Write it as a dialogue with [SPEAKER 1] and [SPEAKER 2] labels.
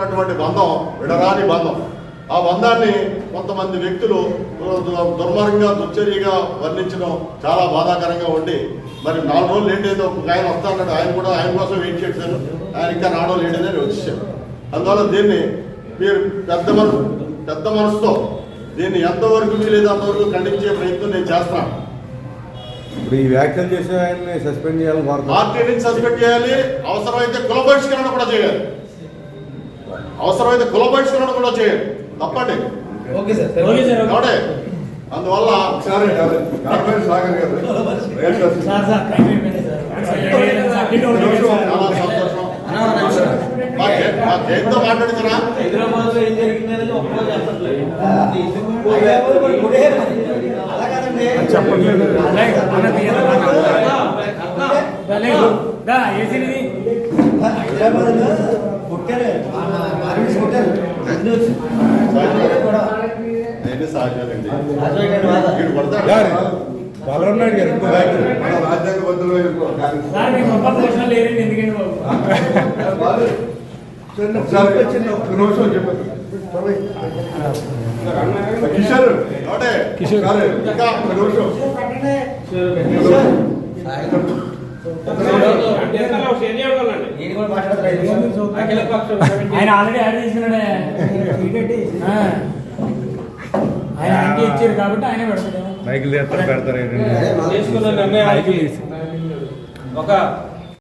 [SPEAKER 1] ఉన్నటువంటి బంధం విడరాని బంధం. ఆ బంధాన్ని కొంతమంది వ్యక్తులు దుర్మార్గంగా దుశ్చర్యగా వర్ణించడం చాలా బాధాకరంగా ఉండి మరి నాలుగు రోజులు లేట్ అయితే ఒక ఆయన వస్తాడు ఆయన కూడా ఆయన కోసం వెయిట్ చేశాను ఆయన ఇంకా నాలుగు రోజులు లేట్ అనేది వచ్చేసాడు. అందువల్ల దీన్ని మీరు పెద్ద మనసు పెద్ద మనసుతో దీన్ని ఎంతవరకు వీలైతే అంతవరకు ఖండించే ప్రయత్నం నేను చేస్తాను.
[SPEAKER 2] ఇప్పుడు ఈ వ్యాఖ్యలు చేసిన ఆయన్ని సస్పెండ్ చేయాలని
[SPEAKER 1] పార్టీ నుంచి సస్పెండ్ చేయాలి. అవసరమైతే కుల బహిష్కరణ కూడా చేయాలి. అవసరమైతే కుల బహిష్కరణ కూడా చేయాలి తప్పండి.
[SPEAKER 3] Okay sir.
[SPEAKER 4] Okay sir okay.
[SPEAKER 1] కాబట్టి అందువల్ల
[SPEAKER 2] సరే సాగర్ గారు.
[SPEAKER 1] చాలా సంతోషం. జయంతో మాట్లాడుతున్నా?
[SPEAKER 3] హైదరాబాద్లో ఏం ఒక్కరోజు చెప్పట్లేదు. హైదరాబాద్లో
[SPEAKER 1] నేను సహజాలండి
[SPEAKER 3] అజయ్ గారి
[SPEAKER 2] ఇంకో
[SPEAKER 1] కిషోర్ కిషోర్ ఇంకా ఒక నిమిషం
[SPEAKER 3] నేను కూడా మాట్లాడతాను
[SPEAKER 4] ఆయన ఆల్రెడీ యాడ్ చేసినాడే. ఆ. ఆయన యాంటీ ఇచ్చారు కాబట్టి ఆయన పెడతాడు.
[SPEAKER 2] మైకిల్ పెడతారు
[SPEAKER 5] ఒక